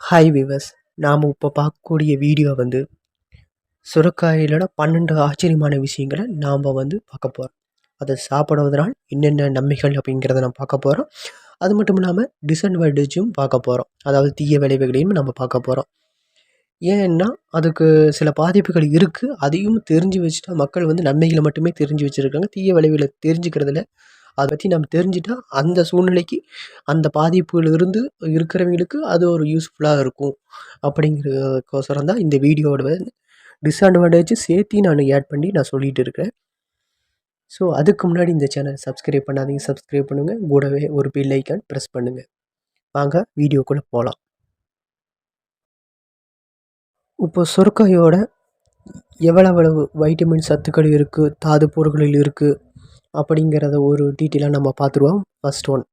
Hi விவஸ் நாம் இப்போ பார்க்கக்கூடிய வீடியோ வந்து சுரக்காயிலோட பன்னெண்டு ஆச்சரியமான விஷயங்களை நாம் வந்து பார்க்க போகிறோம் அதை சாப்பிடுவதனால் என்னென்ன நன்மைகள் அப்படிங்கிறத நம்ம பார்க்க போகிறோம் அது மட்டும் இல்லாமல் டிஸ்அட்வான்டேஜும் பார்க்க போகிறோம் அதாவது தீய விளைவுகளையும் நம்ம பார்க்க போகிறோம் ஏன்னா அதுக்கு சில பாதிப்புகள் இருக்குது அதையும் தெரிஞ்சு வச்சுட்டா மக்கள் வந்து நன்மைகளை மட்டுமே தெரிஞ்சு வச்சுருக்காங்க. தீய விளைவுகளை தெரிஞ்சுக்கிறதுல அதை பற்றி நம்ம தெரிஞ்சிட்டா அந்த சூழ்நிலைக்கு அந்த பாதிப்புலேருந்து இருக்கிறவங்களுக்கு அது ஒரு யூஸ்ஃபுல்லாக இருக்கும். அப்படிங்கிறதுக்கோசரம் தான் இந்த வீடியோவோட டிஸ்அட்வான்டேஜ் சேர்த்தி நான் ஆட் பண்ணி நான் சொல்லிகிட்டு இருக்கேன். ஸோ அதுக்கு முன்னாடி இந்த சேனல் சப்ஸ்கிரைப் பண்ணாதீங்க. சப்ஸ்கிரைப் பண்ணுங்கள் கூடவே ஒரு பில் ஐக்கான் ப்ரெஸ் பண்ணுங்கள் வாங்க வீடியோக்குள்ளே போகலாம் இப்போ சுரக்காயோட எவ்வளவு வைட்டமின் சத்துக்கள் இருக்குது தாது பொருட்களில் இருக்குது அப்படிங்கிறத ஒரு டீட்டெயிலாக நம்ம பார்த்துருவோம். ஃபஸ்ட் ஒன்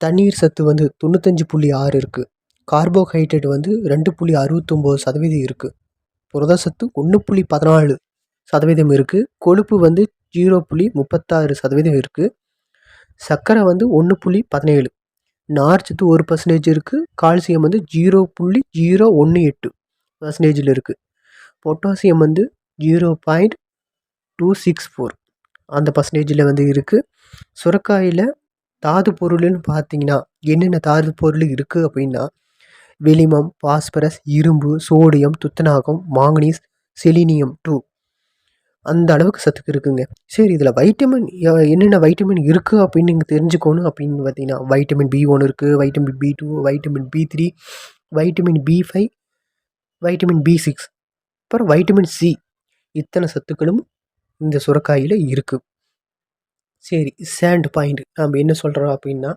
தண்ணீர் சத்து வந்து தொண்ணூத்தஞ்சு புள்ளி ஆறு இருக்குது கார்போஹைட்ரேட் வந்து ரெண்டு புள்ளி அறுபத்தொம்போது சதவீதம் இருக்குது புரத சத்து ஒன்று புள்ளி பதினாலு சதவீதம் இருக்குது கொழுப்பு வந்து ஜீரோ புள்ளி முப்பத்தாறு சதவீதம் இருக்குது சர்க்கரை வந்து ஒன்று புள்ளி பதினேழு. நார்ச்சத்து ஒரு பர்சன்டேஜ் இருக்குது கால்சியம் வந்து ஜீரோ புள்ளி ஜீரோ ஒன்று எட்டு பர்சன்டேஜில் இருக்குது பொட்டாசியம் வந்து zero point two six four அந்த பர்சன்டேஜில் வந்து இருக்குது சுரக்காயில் தாது பொருள்னு பார்த்தீங்கன்னா என்னென்ன தாது பொருள் இருக்குது அப்படின்னா வெளிமம் பாஸ்பரஸ் இரும்பு சோடியம் துத்தநாகம் மாங்கனீஸ் செலினியம் டூ அந்த அளவுக்கு சத்துக்கு இருக்குங்க. சரி இதில் வைட்டமின் என்னென்ன வைட்டமின் இருக்குது அப்படின்னு நீங்கள் தெரிஞ்சுக்கணும் அப்படின்னு பார்த்தீங்கன்னா வைட்டமின் பி ஒன் இருக்குது vitamin B two vitamin B three vitamin B five vitamin B six அப்புறம் வைட்டமின் சி இத்தனை சத்துக்களும் இந்த சுரக்காயில் இருக்குது சரி சேண்ட் பாயிண்ட் நம்ம என்ன சொல்கிறோம் அப்படின்னா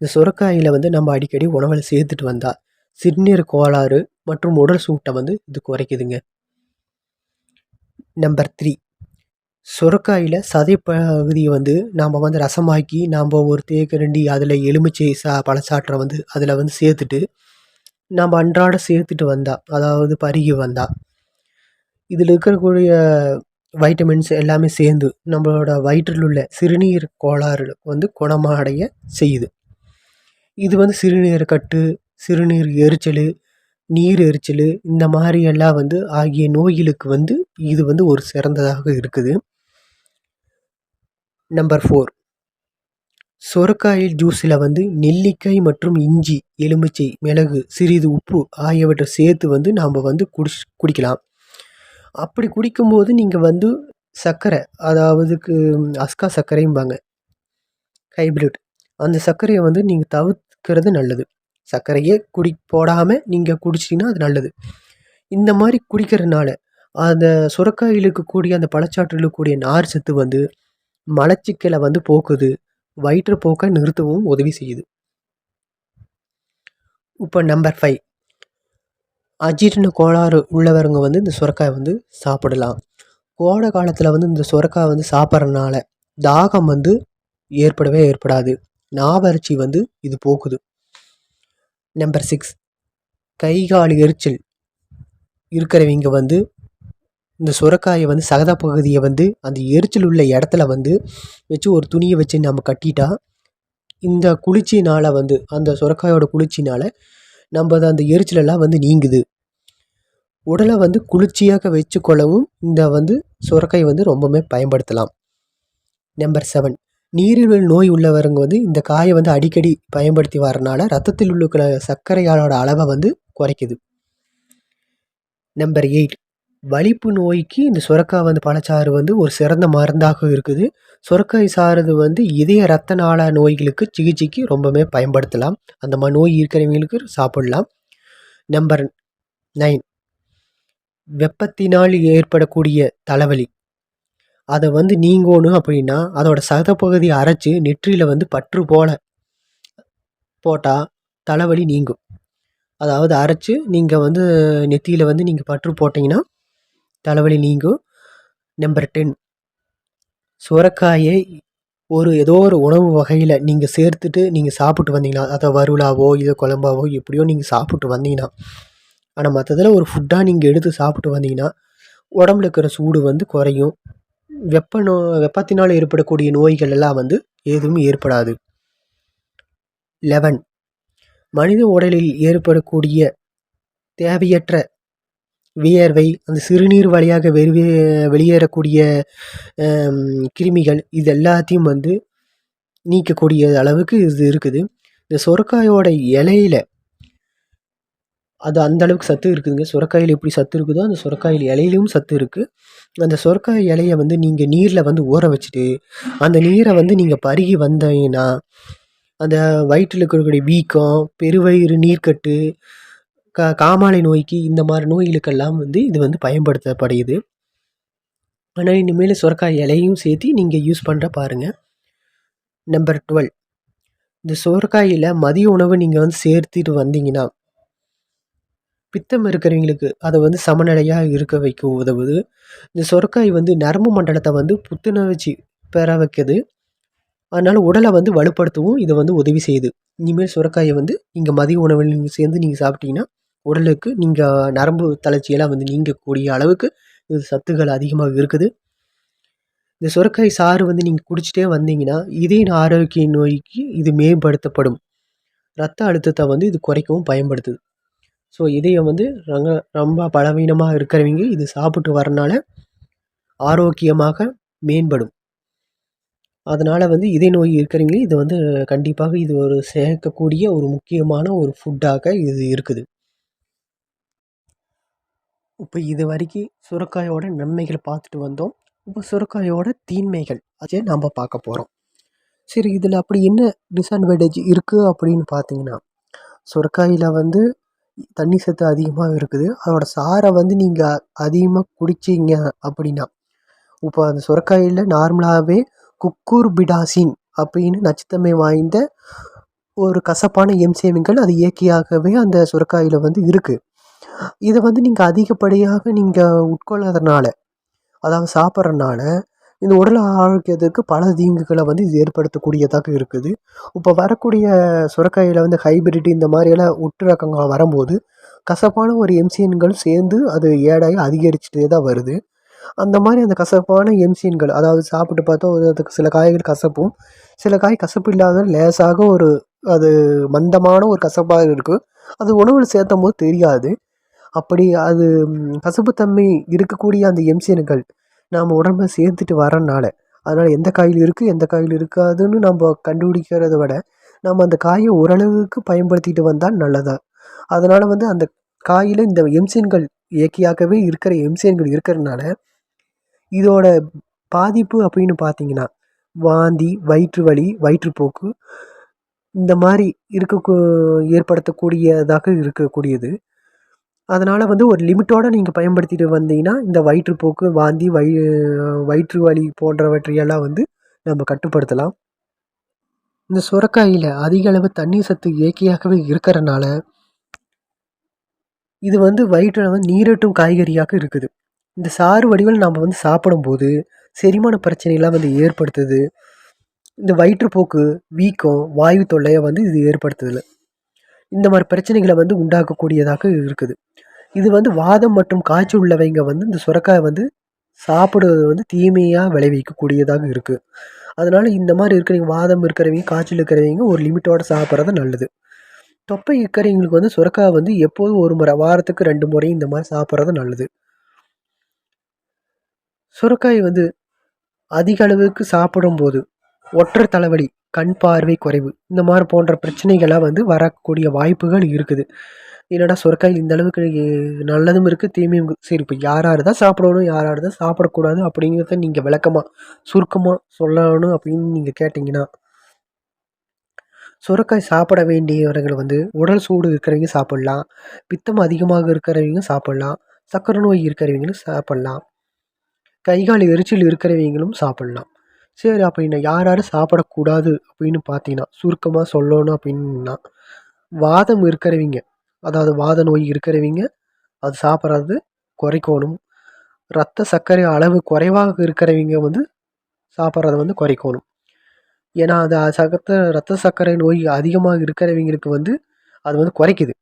இந்த சுரக்காயில் வந்து நம்ம அடிக்கடி உணவில் சேர்த்துட்டு வந்தால் சிறுநீர் கோளாறு மற்றும் உடல் சூட்டை வந்து இது குறைக்குதுங்க. நம்பர் த்ரீ சுரக்காயில் சதை பகுதியை வந்து நாம் வந்து ரசமாக்கி நாம் ஒரு தேக்கரண்டி அதில் எலுமிச்சை சா பழச்சாற்றை வந்து அதில் வந்து சேர்த்துட்டு நாம் அன்றாட சேர்த்துட்டு வந்தால் அதாவது பருகி வந்தால் இதில் இருக்கக்கூடிய வைட்டமின்ஸ் எல்லாமே சேர்ந்து நம்மளோட வயிற்றில் உள்ள சிறுநீர் கோளாறு வந்து குணமடைய செய்யுது. இது வந்து சிறுநீர் கட்டு சிறுநீர் எரிச்சல் நீர் எரிச்சல் இந்த மாதிரி எல்லாம் வந்து ஆகிய நோய்களுக்கு வந்து இது வந்து ஒரு சிறந்ததாக இருக்குது. நம்பர் ஃபோர் சொரக்காயில் ஜூஸில் வந்து நெல்லிக்காய் மற்றும் இஞ்சி எலுமிச்சை மிளகு சிறிது உப்பு ஆகியவற்றை சேர்த்து வந்து நாம் வந்து குடிச் குடிக்கலாம். அப்படி குடிக்கும்போது நீங்கள் வந்து சர்க்கரை அதாவதுக்கு அஸ்கா சர்க்கரைம்பாங்க. ஹைப்ரிட். அந்த சர்க்கரையை வந்து நீங்கள் தவிர்க்கிறது நல்லது. சர்க்கரையே குடி போடாமல் நீங்கள் குடிச்சிங்கன்னா அது நல்லது. இந்த மாதிரி குடிக்கிறதுனால அந்த சுரக்காயில் இருக்கக்கூடிய அந்த பழச்சாற்றில் இருக்கக்கூடிய நார் சத்து வந்து மலச்சிக்கலை வந்து போக்குது. வயிற்றுப்போக்கை நிறுத்தவும் உதவி செய்யுது. இப்போ நம்பர் ஃபைவ். அஜீரண கோளாறு உள்ளவங்க வந்து இந்த சுரக்காய் வந்து சாப்பிடலாம். கோடை காலத்தில் வந்து இந்த சுரக்காய் வந்து சாப்பிட்றதுனால தாகம் வந்து ஏற்படவே ஏற்படாது. நாவரிச்சி வந்து இது போக்குது நம்பர் சிக்ஸ் கை கால் எரிச்சல் இருக்கிறவங்க வந்து இந்த சுரக்காயை வந்து சகத பகுதியை வந்து அந்த எரிச்சல் உள்ள இடத்துல வந்து வச்சு ஒரு துணியை வச்சு நம்ம கட்டிட்டா இந்த குளிர்ச்சினால் வந்து அந்த சுரக்காயோட குளிர்ச்சினால் நம்ம அந்த எரிச்சலெல்லாம் வந்து நீங்குது. உடலை வந்து குளிர்ச்சியாக வச்சுக்கொள்ளவும் இந்த வந்து சுரக்காய் வந்து ரொம்பவுமே பயன்படுத்தலாம். நம்பர் செவன் நீரிழிவு நோய் உள்ளவங்க வந்து இந்த காயை வந்து அடிக்கடி பயன்படுத்தி வரனால ரத்தத்தில் உள்ள சர்க்கரையாளோட அளவை வந்து குறைக்குது. நம்பர் எயிட் வலிப்பு நோய்க்கு இந்த சுரக்காய் வந்து பழச்சாறு வந்து ஒரு சிறந்த மருந்தாக இருக்குது. சுரக்காய் சாறு வந்து இதய ரத்த நாள நோய்களுக்கு சிகிச்சைக்கு ரொம்பவுமே பயன்படுத்தலாம். அந்த மாதிரி நோய் இருக்கிறவங்களுக்கு சாப்பிடலாம். Number nine. வெப்பத்தினால் ஏற்படக்கூடிய தலைவலி. அதை வந்து நீங்கணும் அப்படின்னா அதோட சதப்பகுதியை அரைச்சி நெற்றியில் வந்து பற்று போல போட்டால் தலைவலி நீங்கும். அதாவது அரைச்சி நீங்கள் வந்து நெத்தியில் வந்து நீங்கள் பற்று போட்டிங்கன்னா தலைவலி நீங்கும் நம்பர் டென் சுரக்காயை ஒரு ஏதோ ஒரு உணவு வகையில் நீங்கள் சேர்த்துட்டு நீங்கள் சாப்பிட்டு வந்தீங்கன்னா அதை வறுவலாவோ இல்லை குழம்பாவோ எப்படியோ நீங்கள் சாப்பிட்டு வந்தீங்கன்னா ஆனால் மற்றதில் ஒரு ஃபுட்டாக நீங்கள் எடுத்து சாப்பிட்டு வந்தீங்கன்னா உடம்புல இருக்கிற சூடு வந்து குறையும். வெப்ப நோ வெப்பத்தினால் ஏற்படக்கூடிய நோய்கள் எல்லாம் வந்து எதுவும் ஏற்படாது. லெவன் மனித உடலில் ஏற்படக்கூடிய தேவையற்ற வியர்வை அந்த சிறுநீர் வழியாக வெளியே வெளியேறக்கூடிய கிருமிகள் இது எல்லாத்தையும் வந்து நீக்கக்கூடிய அளவுக்கு இது இருக்குது. இந்த சுரக்காயோட இலையில அது அந்த அளவுக்கு சத்து இருக்குதுங்க. சுரக்காயில் எப்படி சத்து இருக்குதோ அந்த சுரக்காயில் இலையிலையும் சத்து இருக்குது அந்த சுரக்காய் இலையை வந்து நீங்கள் நீரில் வந்து ஊற வச்சுட்டு அந்த நீரை வந்து நீங்கள் பருகி வந்தீங்கன்னா அந்த வயிற்றில் இருக்கக்கூடிய வீக்கம் பெருவயிறு நீர்க்கட்டு கா காமாலை நோய்க்கு இந்த மாதிரி நோய்களுக்கெல்லாம் வந்து இது வந்து பயன்படுத்தப்படுகிறது. ஆனால் இனிமேல் சுரக்காய் இலையும் சேர்த்து நீங்கள் யூஸ் பண்ணுற பாருங்கள் நம்பர் டுவெல் இந்த சுரக்காயில் மதிய உணவு நீங்கள் வந்து சேர்த்துட்டு வந்தீங்கன்னா பித்தம் இருக்கிறவங்களுக்கு அதை வந்து சமநிலையாக இருக்க வைக்க உதவுது. இந்த சுரக்காய் வந்து நரம்பு மண்டலத்தை வந்து புத்துணர்ச்சி பெற வைக்குது. அதனால் உடலை வந்து வலுப்படுத்தவும் இதை வந்து உதவி செய்யுது. இனிமேல் சுரக்காயை வந்து இங்கே மதிய உணவில் நீங்கள் சேர்ந்து நீங்கள் சாப்பிட்டீங்கன்னா உடலுக்கு நீங்கள் நரம்பு தளர்ச்சியெல்லாம் வந்து நீங்கக்கூடிய அளவுக்கு இது சத்துக்கள் அதிகமாக இருக்குது. இந்த சுரக்காய் சாறு வந்து நீங்கள் குடிச்சிட்டே வந்தீங்கன்னா இதய ஆரோக்கிய நோய்க்கு இது மேம்படுத்தப்படும். ரத்த அழுத்தத்தை வந்து இது குறைக்கவும் பயன்படுத்துது. ஸோ இதயம் வந்து ரொம்ப ரொம்ப பலவீனமாக இருக்கிறவங்க இது சாப்பிட்டு வரனால ஆரோக்கியமாக மேம்படும். அதனால் வந்து இதய நோய் இருக்கிறவங்க இது வந்து கண்டிப்பாக இது ஒரு சேர்க்கக்கூடிய ஒரு முக்கியமான ஒரு ஃபுட்டாக இது இருக்குது. இப்போ இது வரைக்கும் சுரக்காயோட நன்மைகளை பார்த்துட்டு வந்தோம். இப்போ சுரக்காயோட தீன்மைகள் அதே நாம் பார்க்க போகிறோம் சரி இதில் அப்படி என்ன டிஸ்அட்வான்டேஜ் இருக்குது அப்படின்னு பார்த்தீங்கன்னா சுரக்காயில் வந்து தண்ணி சத்து அதிகமாக இருக்குது. அதோடய சாறை வந்து நீங்கள் அதிகமாக குடிச்சிங்க அப்படின்னா இப்போ அந்த சுரக்காயில் நார்மலாகவே குக்கூர் பிடாசின் அப்படின்னு நச்சுத்தன்மை வாய்ந்த ஒரு கசப்பான எம்சேமிகள் அது இயற்கையாகவே அந்த சுரக்காயில் வந்து இருக்குது இதை வந்து நீங்கள் அதிகப்படியாக நீங்கள் உட்கொள்ளாதனால அதாவது சாப்பிட்றனால இந்த உடல் ஆரோக்கியத்துக்கு பல தீங்குகளை வந்து இது ஏற்படுத்தக்கூடியதாக இருக்குது. இப்போ வரக்கூடிய சுரக்காயில் வந்து ஹைபிரிட் இந்த மாதிரியெல்லாம் ஒட்டு ரகங்கள் வரும்போது கசப்பான ஒரு எம்சிஎன்கள் சேர்ந்து அது ஏடாகி அதிகரிச்சுட்டே தான் வருது. அந்த மாதிரி அந்த கசப்பான எம்சிஎன்கள் அதாவது சாப்பிட்டு பார்த்தா ஒரு அதுக்கு சில காய்கள் கசப்பும் சில காய் கசப்பு இல்லாத லேசாக ஒரு அது மந்தமான ஒரு கசப்பாக இருக்கும். அது உணவில் சேர்த்தும் போது தெரியாது. அப்படி அது கசப்புத்தன்மை இருக்கக்கூடிய அந்த எம்சியன்கள் நாம் உடம்புல சேர்த்துட்டு வரனால அதனால் எந்த காயில் இருக்குது எந்த காயில் இருக்காதுன்னு நம்ம கண்டுபிடிக்கிறத விட நம்ம அந்த காயை ஓரளவுக்கு பயன்படுத்திட்டு வந்தால் நல்லதா? அதனால் வந்து அந்த காயில் இந்த எம்சியன்கள் இயற்கையாகவே இருக்கிற எம்சியன்கள் இருக்கிறதுனால இதோட பாதிப்பு அப்படின்னு பார்த்தீங்கன்னா வாந்தி வயிற்று வலி வயிற்றுப்போக்கு இந்த மாதிரி இருக்க ஏற்படுத்தக்கூடியதாக இருக்கக்கூடியது. அதனால் வந்து ஒரு லிமிட்டோடு நீங்கள் பயன்படுத்திட்டு வந்தீங்கன்னா இந்த வயிற்றுப்போக்கு வாந்தி வயி வயிற்று வலி போன்றவற்றையெல்லாம் வந்து நம்ம கட்டுப்படுத்தலாம். இந்த சுரக்காயில் அதிக அளவு தண்ணீர் சத்து இயற்கையாகவே இருக்கிறனால இது வந்து வயிற்றில் வந்து நீரட்டும் காய்கறியாக இருக்குது. இந்த சாறு வடிவில் நாம் வந்து சாப்பிடும்போது செரிமான பிரச்சனைலாம் வந்து ஏற்படுத்துது. இந்த வயிற்றுப்போக்கு வீக்கம் வாயு தொல்லையை வந்து இது ஏற்படுத்துதில்லை இந்த மாதிரி பிரச்சனைகளை வந்து உண்டாக்கக்கூடியதாக இருக்குது. இது வந்து வாதம் மற்றும் காய்ச்சல் உள்ளவங்க வந்து இந்த சுரக்காயை வந்து சாப்பிடுவது வந்து தீமையாக விளைவிக்கக்கூடியதாக இருக்குது அதனால் இந்த மாதிரி இருக்கிறவங்க வாதம் இருக்கிறவங்க காய்ச்சல் இருக்கிறவங்க ஒரு லிமிட்டோடு சாப்பிட்றது நல்லது. தொப்பை இருக்கிறவங்களுக்கு வந்து சுரக்காய் வந்து எப்போதும் ஒரு முறை வாரத்துக்கு ரெண்டு முறை இந்த மாதிரி சாப்பிட்றது நல்லது. சுரக்காய் வந்து அதிக அளவுக்கு சாப்பிடும்போது ஒற்றை தலைவலி கண் பார்வை குறைவு. இந்த மாதிரி போன்ற பிரச்சனைகளாக வந்து வரக்கூடிய வாய்ப்புகள் இருக்குது. என்னடா சுரக்காய் இந்த அளவுக்கு நல்லதும் இருக்குது தீமையும் சரி இப்போ யார் யார் தான் சாப்பிடணும் யார் யார் தான் சாப்பிடக்கூடாது அப்படிங்கிறத நீங்கள் விளக்கமாக சுருக்கமாக சொல்லணும் அப்படின்னு நீங்கள் கேட்டிங்கன்னா சுரக்காய் சாப்பிட வேண்டியவர்கள் வந்து உடல் சூடு இருக்கிறவங்க சாப்பிட்லாம். பித்தம் அதிகமாக இருக்கிறவங்க சாப்பிட்லாம். சக்கரை நோய் இருக்கிறவங்களும் சாப்பிட்லாம். கை கால் எரிச்சல் இருக்கிறவங்களும் சாப்பிட்லாம். சரி அப்படின்னா யார் யார் சாப்பிடக்கூடாது அப்படின்னு பார்த்தீங்கன்னா சுருக்கமாக சொல்லணும் அப்படின்னா வாதம் இருக்கிறவங்க அதாவது வாத நோய் இருக்கிறவங்க அது சாப்பிட்றது குறைக்கணும். ரத்த சர்க்கரை அளவு குறைவாக இருக்கிறவங்க வந்து சாப்பிட்றத வந்து குறைக்கணும். ஏன்னா அது சகத்த ரத்த சர்க்கரை நோய் அதிகமாக இருக்கிறவங்களுக்கு வந்து அது வந்து குறைக்குது.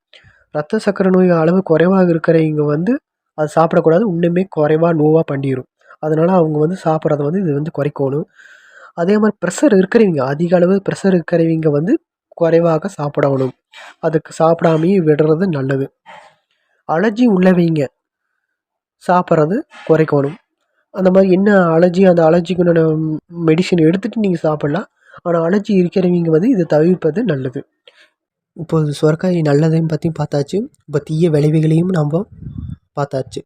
ரத்த சர்க்கரை நோய் அளவு குறைவாக இருக்கிறவங்க வந்து அது சாப்பிடக்கூடாது இன்னுமே குறைவாக நோவாக பண்ணிடும் அதனால் அவங்க வந்து சாப்பிட்றத வந்து இது வந்து குறைக்கணும். அதே மாதிரி ப்ரெஷர் இருக்கிறவங்க அதிக அளவு ப்ரெஷர் இருக்கிறவங்க வந்து குறைவாக சாப்பிடணும். அதுக்கு சாப்பிடாமையே விடுறது நல்லது. அலர்ஜி உள்ளவங்க சாப்பிட்றது குறைக்கணும். அந்த மாதிரி என்ன அலர்ஜி அந்த அலர்ஜிக்குன்னு மெடிசன் எடுத்துகிட்டு நீங்கள் சாப்பிட்லாம். ஆனால் அலர்ஜி இருக்கிறவங்க வந்து இதை தவிர்ப்பது நல்லது. இப்போது சுரக்காய் நல்லதையும் பற்றியும் பார்த்தாச்சு. இப்போ தீய விளைவுகளையும் நம்ம பார்த்தாச்சு.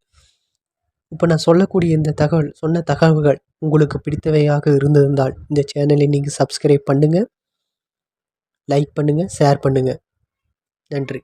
இப்போ நான் சொல்லக்கூடிய இந்த தகவல் சொன்ன தகவல்கள் உங்களுக்கு பிடித்தவையாக இருந்திருந்தால் இந்த சேனலை நீங்கள் சப்ஸ்கிரைப் பண்ணுங்கள் லைக் பண்ணுங்கள் ஷேர் பண்ணுங்கள் நன்றி.